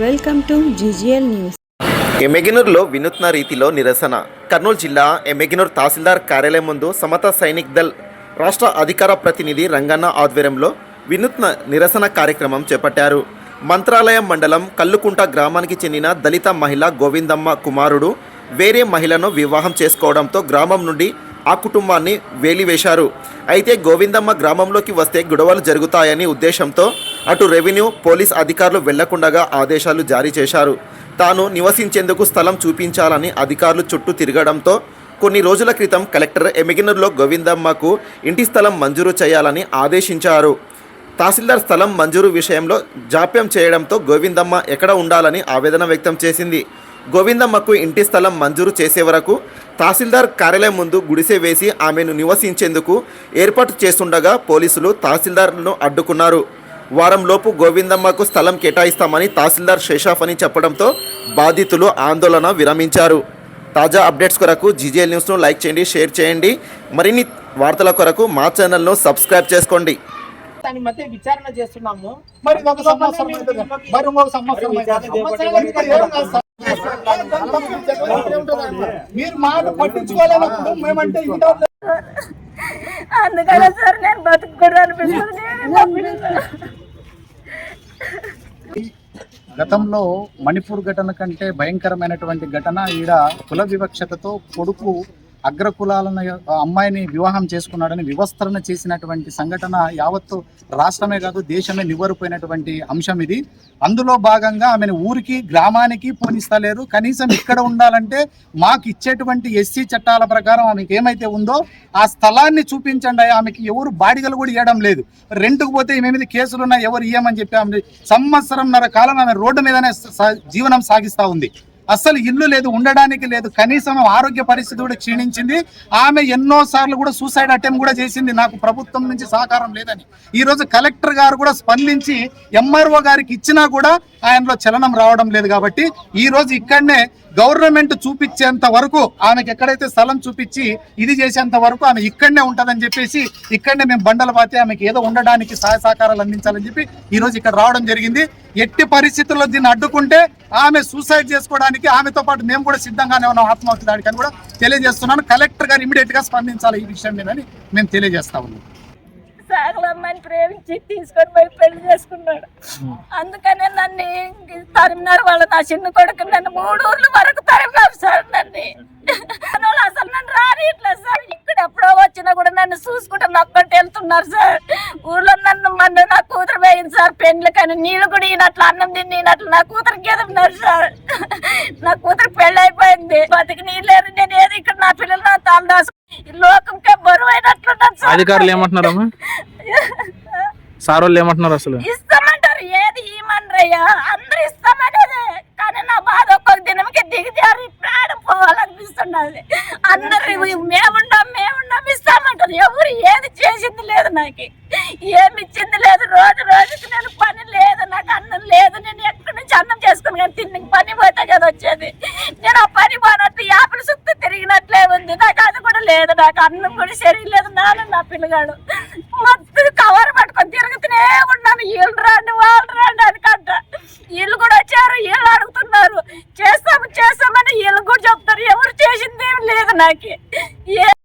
Welcome to GGL news. ఎమెగినూర్లో వినూత్న రీతిలో నిరసన. కర్నూలు జిల్లా ఎమెగినూర్ తహసీల్దార్ కార్యాలయం ముందు సమత సైనిక్ దళ్ రాష్ట్ర అధికార ప్రతినిధి రంగన్న ఆధ్వర్యంలో వినూత్న నిరసన కార్యక్రమం చేపట్టారు. మంత్రాలయం మండలం కల్లుకుంట గ్రామానికి చెందిన దళిత మహిళ గోవిందమ్మ కుమారుడు వేరే మహిళను వివాహం చేసుకోవడంతో గ్రామం నుండి ఆ కుటుంబాన్ని వేలివేశారు. అయితే గోవిందమ్మ గ్రామంలోకి వస్తే గొడవలు జరుగుతాయని ఉద్దేశంతో అటు రెవెన్యూ పోలీస్ అధికారులు వెళ్ళకుండగా ఆదేశాలు జారీ చేశారు. తాను నివసించేందుకు స్థలం చూపించాలని అధికారులు చుట్టూ తిరగడంతో కొన్ని రోజుల క్రితం కలెక్టర్ ఎమిగినూరులో గోవిందమ్మకు ఇంటి స్థలం మంజూరు చేయాలని ఆదేశించారు. తహసీల్దార్ స్థలం మంజూరు విషయంలో జాప్యం చేయడంతో గోవిందమ్మ ఎక్కడ ఉండాలని ఆవేదన వ్యక్తం చేసింది. గోవిందమ్మకు ఇంటి స్థలం మంజూరు చేసే వరకు తహసీల్దార్ కార్యాలయం ముందు గుడిసె వేసి ఆమెను నివసించేందుకు ఏర్పాటు చేస్తుండగా పోలీసులు తహసీల్దార్ను అడ్డుకున్నారు. వారంలోపు గోవిందమ్మకు స్థలం కేటాయిస్తామని తహసీల్దార్ శేషాఫ్ అని చెప్పడంతో బాధితులు ఆందోళన విరమించారు. తాజా అప్డేట్స్ కొరకు జీజీఎల్ న్యూస్ను లైక్ చేయండి షేర్ చేయండి. మరిన్ని వార్తల కొరకు మా ఛానల్ను సబ్స్క్రైబ్ చేసుకోండి. దాని మధ్య విచారణ చేస్తున్నాము. మరి ఒక సంవత్సరం అవుతుంది. మరి ఒక సంవత్సరం మీరు మాట పట్టించుకోలేనప్పుడు మేమంటే అందుకనే సార్ నేను బతుకుడు అనిపిస్తుంది నేనే తప్పిస్తాను. గతంలో మణిపూర్ ఘటన కంటే భయంకరమైనటువంటి ఘటన ఈడ కుల వివక్షతతో కొడుకు అగ్రకులాలను అమ్మాయిని వివాహం చేసుకున్నాడని వివస్త్రణ చేసినటువంటి సంఘటన యావత్తు రాష్ట్రమే కాదు దేశమే నివ్వరిపోయినటువంటి అంశం ఇది. అందులో భాగంగా ఆమెను ఊరికి గ్రామానికి పోనిస్తలేరు. కనీసం ఇక్కడ ఉండాలంటే మాకు ఇచ్చేటువంటి ఎస్సీ చట్టాల ప్రకారం ఆమెకి ఏమైతే ఉందో ఆ స్థలాన్ని చూపించండి ఆమెకి ఎవరు బాడిగలు కూడా ఇవ్వడం లేదు. రెంట్కు పోతే ఈమె మీద కేసులున్నా ఎవరు ఇయ్యమని చెప్పి ఆమె సంవత్సరంన్నర కాలం ఆమె రోడ్డు మీదనే జీవనం సాగిస్తా ఉంది. అస్సలు ఇల్లు లేదు ఉండడానికి లేదు. కనీసం ఆరోగ్య పరిస్థితి కూడా క్షీణించింది. ఆమె ఎన్నో సార్లు కూడా సూసైడ్ అటెంప్ట్ కూడా చేసింది. నాకు ప్రభుత్వం నుంచి సహకారం లేదని. ఈ రోజు కలెక్టర్ గారు కూడా స్పందించి ఎంఆర్ఓ గారికి ఇచ్చినా కూడా ఆయనలో చలనం రావడం లేదు కాబట్టి ఈ రోజు ఇక్కడనే గవర్నమెంట్ చూపించేంత వరకు ఆమెకి ఎక్కడైతే స్థలం చూపించి ఇది చేసేంత వరకు ఆమె ఇక్కడనే ఉంటుందని చెప్పేసి ఇక్కడనే మేము బండలు పాతి ఆమెకి ఏదో ఉండడానికి సహాయ సహకారాలు అందించాలని చెప్పి ఈ రోజు ఇక్కడ రావడం జరిగింది. ఎట్టి పరిస్థితుల్లో దీన్ని అడ్డుకుంటే ఆమె సూసైడ్ చేసుకోవడానికి ఆమెతో పాటు మేము కూడా సిద్ధంగానే ఉన్నాం ఆత్మహత్య దానికి అని కూడా తెలియజేస్తున్నాను. కలెక్టర్ గారు ఇమీడియట్గా స్పందించాలి ఈ విషయం మీద అని మేము తెలియజేస్తా ఉన్నాం. సాగలమ్మని ప్రేమించి తీసుకొని పోయి పెళ్ళి చేసుకున్నాడు. అందుకనే నన్ను తరిమినారు వాళ్ళు నా చిన్న కొడుకు నన్ను మూడు ఊర్ల వరకు తరిమినారు సార్ నన్ను. అసలు నన్ను రానిట్లేదు సార్. ఇక్కడ ఎప్పుడో వచ్చినా కూడా నన్ను చూసుకుంటూ నొక్కంటే వెళ్తున్నారు సార్. ఊర్లో నన్ను మన నా కూతురు వేయింది సార్ పెండ్లు కానీ నీళ్ళు కూడా ఈనట్లు అన్నం తిని ఈనట్లు నా కూతురికి ఎదుగున్నారు సార్. నా కూతురు పెళ్ళి అయిపోయింది. బతికి నీళ్ళు లేరు నేను ఏది ఇక్కడ నా పిల్లలు నా తాను దాసు. ఈ లోకంకే బరువు అయినట్లున్నాను సార్. అధికారులు ఏమంటున్నారమ్మా? సార్ వాళ్ళు ఏమంటున్నారు అసలు? ఇస్తామంటారు. ఏది ఇమ్మనరయ్యా అందరూ ఇస్తామనేదే. కానీ నా బాధ ఒక్కొక్క దినంకి దిగజారి ప్రాణం పోవాలనిపిస్తున్నది. అందరు ఎవరు ఏది చేసింది లేదు నాకు. ఏమి ఇచ్చింది లేదు. రోజు రోజుకి నేను పని లేదు నాకు అన్నం లేదు. నేను ఎక్కడి నుంచి అన్నం చేసుకుని కానీ తిని పని పోతే కదా వచ్చేది. నేను ఆ పని పోనట్టు యాపిల్ సుత్తు తిరిగినట్లే ఉంది. నాకు అది కూడా లేదు. నాకు అన్నం కూడా సరిలేదు. నాన్న నా పిల్లగాడు. మొత్తం కవర్ పట్టుకొని తిరుగుతూనే ఉన్నాను. వీళ్ళు రాండి వాళ్ళు రాండి అనుకంట వీళ్ళు కూడా వచ్చారు వీళ్ళు అడుగుతున్నారు. చేస్తాము చేస్తామని వీళ్ళు కూడా చెప్తారు. ఎవరు చేసింది ఏం లేదు నాకు. ఏ